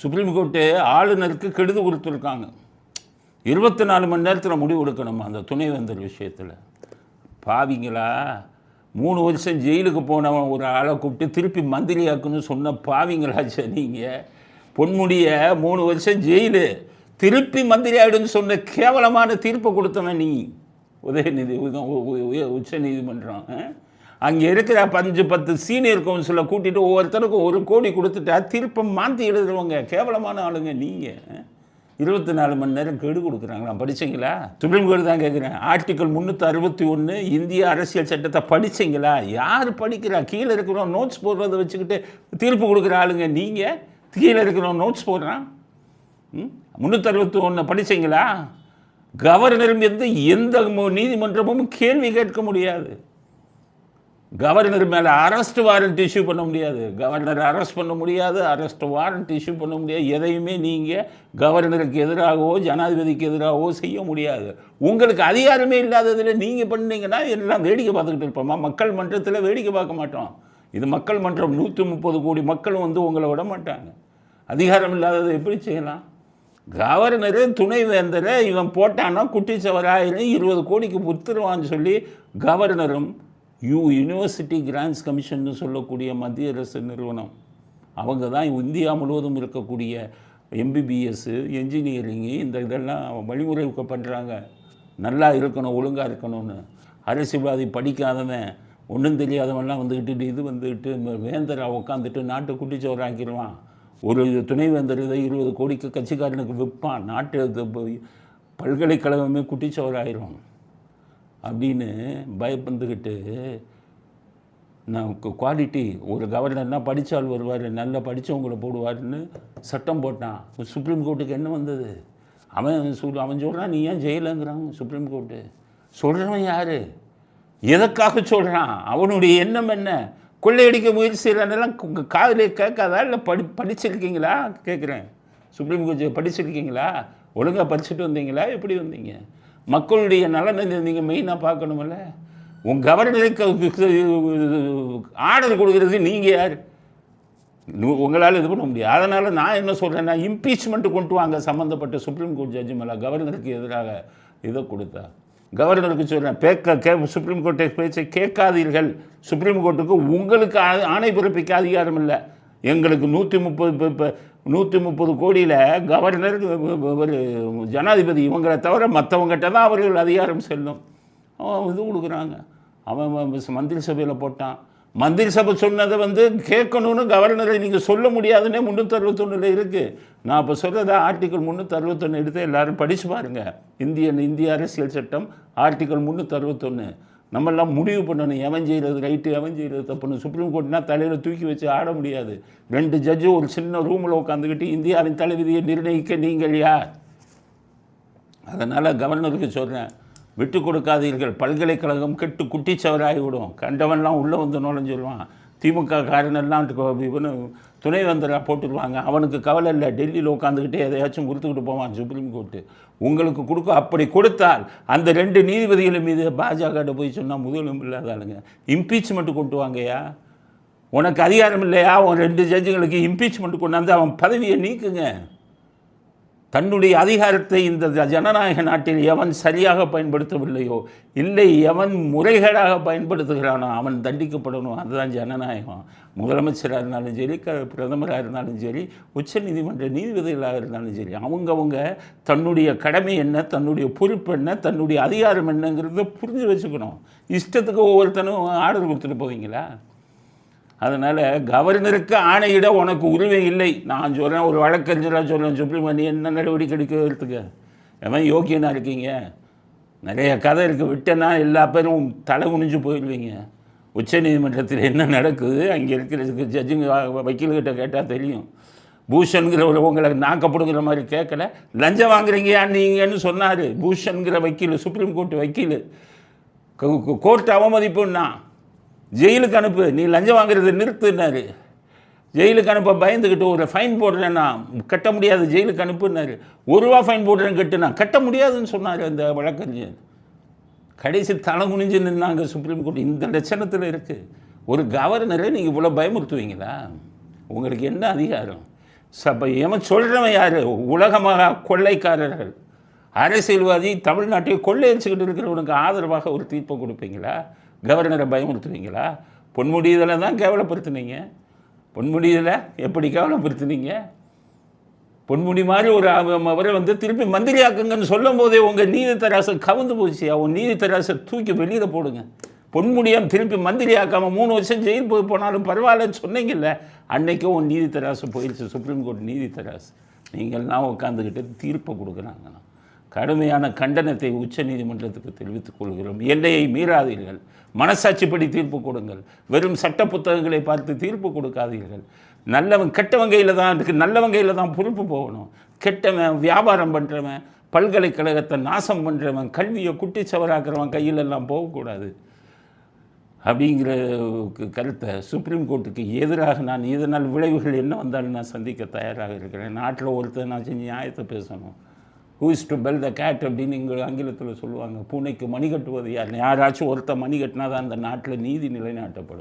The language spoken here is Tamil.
சுப்ரீம் கோர்ட்டு ஆளுநருக்கு கெடுது கொடுத்துருக்காங்க. இருபத்தி நாலு மணி நேரத்தில் முடிவு எடுக்கணுமா அந்த துணைவேந்தர் விஷயத்தில்? பாவிங்களா மூணு வருஷம் ஜெயிலுக்கு போனவன் ஒரு ஆளை கூப்பிட்டு திருப்பி மந்திரியாக்குன்னு சொன்ன பாவிங்களாச்சே நீங்கள் பொன்முடிய மூணு வருஷம் ஜெயிலு திருப்பி மந்திரி ஆகிடுன்னு சொன்ன கேவலமான தீர்ப்பை கொடுத்தவன் நீ. உதயநிதி உச்ச நீதிமன்றம் அங்கே இருக்கிற பஞ்சு பத்து சீனியர் கவுன்சிலை கூட்டிட்டு ஒவ்வொருத்தருக்கும் ஒரு கோடி கொடுத்துட்டா திருப்பம் மாற்றி எழுதுறவங்க கேவலமான ஆளுங்க நீங்கள் இருபத்தி நாலு மணி நேரம் கெடு கொடுக்குறாங்களா? படிச்சீங்களா? சுப்ரீம் கோர்ட் தான் கேட்குறேன் ஆர்டிக்கல் முந்நூற்றி அறுபத்தி ஒன்று இந்திய அரசியல் சட்டத்தை படிச்சீங்களா? யார் படிக்கிறா? கீழே இருக்கிறோம் நோட்ஸ் போடுறத வச்சுக்கிட்டு தீர்ப்பு கொடுக்குற ஆளுங்க நீங்கள் கீழே இருக்கிறோம் நோட்ஸ் போடுறான். முந்நூற்றி அறுபத்தி ஒன்று படிச்சீங்களா? கவர்னர் இருந்து எந்த நீதிமன்றமும் கேள்வி கேட்க முடியாது. கவர்னர் மேலே அரெஸ்ட் வாரண்ட் இஷ்யூ பண்ண முடியாது. கவர்னர் அரெஸ்ட் பண்ண முடியாது அரெஸ்ட் வாரண்ட் இஷ்யூ பண்ண முடியாது. எதையுமே நீங்கள் கவர்னருக்கு எதிராகவோ ஜனாதிபதிக்கு எதிராகவோ செய்ய முடியாது. உங்களுக்கு அதிகாரமே இல்லாததில் நீங்கள் பண்ணீங்கன்னா எல்லாம் வேடிக்கை பார்த்துக்கிட்டு இருப்போமா? மக்கள் மன்றத்தில் வேடிக்கை பார்க்க மாட்டோம். இது மக்கள் மன்றம். நூற்றி முப்பது கோடி மக்களும் வந்து உங்களை விட மாட்டாங்க. அதிகாரம் இல்லாததை எப்படி செய்யலாம்? கவர்னரு துணைவேந்தரை இவன் போட்டான்னா குட்டிச்சவராயிரம் இருபது கோடிக்கு வித்துருவான்னு சொல்லி கவர்னரும் யூ யூனிவர்சிட்டி கிராண்ட்ஸ் கமிஷன் சொல்லக்கூடிய மத்திய அரசு நிறுவனம். அவங்க தான் இந்தியா முழுவதும் இருக்கக்கூடிய எம்பிபிஎஸ்ஸு என்ஜினியரிங்கு இந்த இதெல்லாம் வழிமுறை பண்ணுறாங்க நல்லா இருக்கணும் ஒழுங்காக இருக்கணும்னு. அரசியல்வாதி படிக்காதவன் ஒன்றும் தெரியாதவன்லாம் வந்துக்கிட்டு இது வந்துக்கிட்டு வேந்தரா உட்காந்துட்டு நாட்டை குட்டிச்சவராக்கிடுவான் ஒரு துணைவேந்தர் இதை இருபது கோடிக்கு கட்சிக்காரனுக்கு விற்பான். நாட்டு பல்கலைக்கழகமே குட்டிச்சோர் பல்கலைக்கழகமே அப்படின்னு பயப்பந்துக்கிட்டு நான் குவாலிட்டி ஒரு கவர்னர்னா படித்தால் வருவார் நல்லா படித்தவங்களை போடுவார்னு சட்டம் போட்டான். சுப்ரீம் கோர்ட்டுக்கு என்ன வந்தது? அவன் சொல் அவன் சொல்கிறான் நீ ஏன் ஜெயிலுங்கிறான்? சுப்ரீம் கோர்ட்டு சொல்கிறவன் யார்? எதற்காக சொல்கிறான் அவனுடைய எண்ணம் என்ன? கொள்ளையடிக்க முயற்சி செய்கிறானெல்லாம் காதலே கேட்காதா? இல்லை படி படிச்சிருக்கீங்களா? கேட்குறேன். சுப்ரீம் கோர்ட் படிச்சிருக்கீங்களா? ஒழுங்காக படிச்சுட்டு வந்தீங்களா? எப்படி வந்தீங்க? மக்களுடைய நலனை நீங்கள் மெயினாக பார்க்கணுமில்ல உன் கவர்னருக்கு ஆர்டர் கொடுக்கறது நீங்கள் யார்? உங்களால் இது பண்ண முடியாது. அதனால் நான் என்ன சொல்கிறேன்னா இம்பீச்மெண்ட் கொண்டு வாங்க. சம்மந்தப்பட்ட சுப்ரீம் கோர்ட் ஜட்ஜி மேலே கவர்னருக்கு எதிராக இதை கொடுத்தா. கவர்னருக்கு சொல்கிறேன் பேக்க கே சுப்ரீம் கோர்ட்டை பேச்சை கேட்காதீர்கள். சுப்ரீம் கோர்ட்டுக்கு உங்களுக்கு ஆ- ஆணை பிறப்பிக்க அதிகாரம் இல்லை. எங்களுக்கு நூற்றி முப்பது இப்போ நூற்றி முப்பது கோடியில் கவர்னர் ஒரு ஜனாதிபதி இவங்களை தவிர மற்றவங்ககிட்ட தான் அவர்கள் அதிகாரம் செல்லும். அவன் இது கொடுக்குறாங்க. அவன் மந்திரி சபையில் போட்டான். மந்திரி சபை சொன்னதை வந்து கேட்கணும்னு கவர்னரை நீங்கள் சொல்ல முடியாதுன்னே முந்நூற்றி அறுபத்தொன்னில் இருக்குது நான் இப்போ சொல்கிறத ஆர்டிக்கல் முந்நூற்றி அறுபத்தொன்று எடுத்து எல்லாரும் படிச்சு பாருங்கள் இந்திய இந்திய அரசியல் சட்டம் ஆர்டிக்கல் முந்நூற்றி அறுபத்தொன்று நம்மெல்லாம் முடிவு பண்ணணும் எவன் செய்கிறது ரைட்டு எவன் செய்கிறது தப்புன்னு. சுப்ரீம் கோர்ட்னா தலையில் தூக்கி வச்சு ஆட முடியாது. ரெண்டு ஜட்ஜு ஒரு சின்ன ரூமில் உட்காந்துக்கிட்டு இந்தியாவின் தலைவிதியை நிர்ணயிக்க நீங்கள் யார்? அதனால் கவர்னருக்கு சொல்கிறேன் விட்டு கொடுக்காதீர்கள். பல்கலைக்கழகம் கெட்டு குட்டிச்சவராகிவிடும். கண்டவன்லாம் உள்ளே வந்து சொல்லுவான் திமுக காரனெல்லாம் இவனு துணைவேந்தராக போட்டுருவாங்க அவனுக்கு கவலை இல்லை. டெல்லியில் உட்காந்துக்கிட்டே எதையாச்சும் கொடுத்துக்கிட்டு போவான் சுப்ரீம் கோர்ட்டு உங்களுக்கு கொடுக்க அப்படி கொடுத்தால் அந்த ரெண்டு நீதிபதிகள் மீது பாஜகிட்ட போய் சொன்னால் முதலும் இல்லாதாளுங்க. இம்பீச்மெண்ட் கொண்டு வாங்கயா உனக்கு அதிகாரம் இல்லையா? உன் ரெண்டு ஜட்ஜுங்களுக்கு இம்பீச்மெண்ட் கொண்டாந்து அவன் பதவியை நீக்குங்க. தன்னுடைய அதிகாரத்தை இந்த ஜனநாயக நாட்டில் எவன் சரியாக பயன்படுத்தவில்லையோ இல்லை எவன் முறைகேடாக பயன்படுத்துகிறானோ அவன் தண்டிக்கப்படணும். அதுதான் ஜனநாயகம். முதலமைச்சராக இருந்தாலும் சரி க பிரதமராக இருந்தாலும் சரி உச்சநீதிமன்ற நீதிபதிகளாக இருந்தாலும் சரி அவங்கவங்க தன்னுடைய கடமை என்ன தன்னுடைய பொறுப்பு என்ன தன்னுடைய அதிகாரம் என்னங்கிறத புரிஞ்சு வச்சுக்கணும். இஷ்டத்துக்கு ஒவ்வொருத்தனும் ஆர்டர் கொடுத்துட்டு போவீங்களா? அதனால் கவர்னருக்கு ஆணையிட உனக்கு உரிமை இல்லை. நான் சொல்கிறேன் ஒரு வழக்கறிஞராக சொல்கிறேன் சுப்ரீம் பண்ணி என்ன நடவடிக்கை எடுக்கிறதுக்கு? எவன் யோக்கியனாக இருக்கீங்க? நிறைய கதை இருக்குது விட்டேன்னா எல்லா பேரும் தலை குனிஞ்சு போயிடுவீங்க. உச்சநீதிமன்றத்தில் என்ன நடக்குது? அங்கே இருக்கிற ஜட்ஜுங்க வக்கீல்கிட்ட கேட்டால் தெரியும். பூஷன்கிறவர் உங்களை நாக்கப்படுங்கிற மாதிரி கேட்கல. லஞ்சம் வாங்குறீங்கயா நீங்கன்னு சொன்னார். பூஷன்கிற வக்கீல் சுப்ரீம் கோர்ட் வக்கீல். கோர்ட் அவமதிப்புன்னா ஜெயிலுக்கு அனுப்பு நீ லஞ்சம் வாங்குறதை நிறுத்துனாரு ஜெயிலுக்கு அனுப்ப பயந்துக்கிட்டு ஒரு ஃபைன் போடுறேன்னா கட்ட முடியாது ஜெயிலுக்கு அனுப்புனாரு ஒரு ரூபா ஃபைன் போடுறேன்னு கட்டுனா கட்ட முடியாதுன்னு சொன்னார் அந்த வழக்கறிஞர். கடைசி தலை குனிஞ்சு நின்னாங்க சுப்ரீம் கோர்ட். இந்த லட்சணத்தில் இருக்குது ஒரு கவர்னரை நீங்கள் இவ்வளோ பயமுறுத்துவீங்களா? உங்களுக்கு என்ன அதிகாரம்? சபை ஏன் சொல்கிறவன் யார்? உலகமாக கொள்ளைக்காரர்கள். அரசியல்வாதி தமிழ்நாட்டை கொள்ளையடிச்சுக்கிட்டு இருக்கிறவனுக்கு ஆதரவாக ஒரு தீர்ப்பை கொடுப்பீங்களா? கவர்னரை பயமுறுத்துவீங்களா பொன்முடியதில் தான் கேவலப்படுத்துனீங்க. பொன்முடியதில் எப்படி கேவலப்படுத்துனீங்க? பொன்முடி மாதிரி ஒரு அவரை வந்து திருப்பி மந்திரியாக்குங்கன்னு சொல்லும் போதே உங்கள் நீதி கவுந்து போச்சு. அவன் நீதித்தராசை தூக்கி வெளியில் போடுங்க. பொன்முடியம் திருப்பி மந்திரியாக்காமல் மூணு வருஷம் ஜெயில் போய் போனாலும் பரவாயில்லன்னு சொன்னீங்கல்ல. அன்னைக்கும் உன் நீதித்தராசு போயிடுச்சு. சுப்ரீம் கோர்ட் நீதித்தராசு நீங்கள்லாம் உட்காந்துக்கிட்டு தீர்ப்பை கொடுக்குறாங்கண்ணா. கடுமையான கண்டனத்தை உச்ச நீதிமன்றத்துக்கு தெரிவித்துக் கொள்கிறோம். எல்லையை மீறாதீர்கள். மனசாட்சிப்படி தீர்ப்பு கொடுங்கள். வெறும் சட்ட புத்தகங்களை பார்த்து தீர்ப்பு கொடுக்காதீர்கள். நல்லவன் கெட்டவன் கையில் தான் இருக்கு. நல்லவன் கையில் தான் பொறுப்பு போகணும். கெட்டவன் வியாபாரம் பண்ணுறவன் பல்கலைக்கழகத்தை நாசம் பண்ணுறவன் கல்வியை குட்டிச்சவராக்கிறவன் கையில் கையிலெல்லாம் போகக்கூடாது. அப்படிங்கிற கருத்தை சுப்ரீம் கோர்ட்டுக்கு எதிராக நான் இதனால் விளைவுகள் என்ன வந்தாலும் நான் சந்திக்க தயாராக இருக்கிறேன். நாட்டில் ஒருத்தர் நான் செஞ்சு நியாயத்தை பேசணும். Who is to bell the cat அப்படின்னு இங்கே ஆங்கிலத்தில் சொல்லுவாங்க. பூனைக்கு மணி கட்டுவது யார்? யாராச்சும் ஒருத்த மணி கட்டினா தான் அந்த நாட்டில் நீதி நிலைநாட்டப்படும்.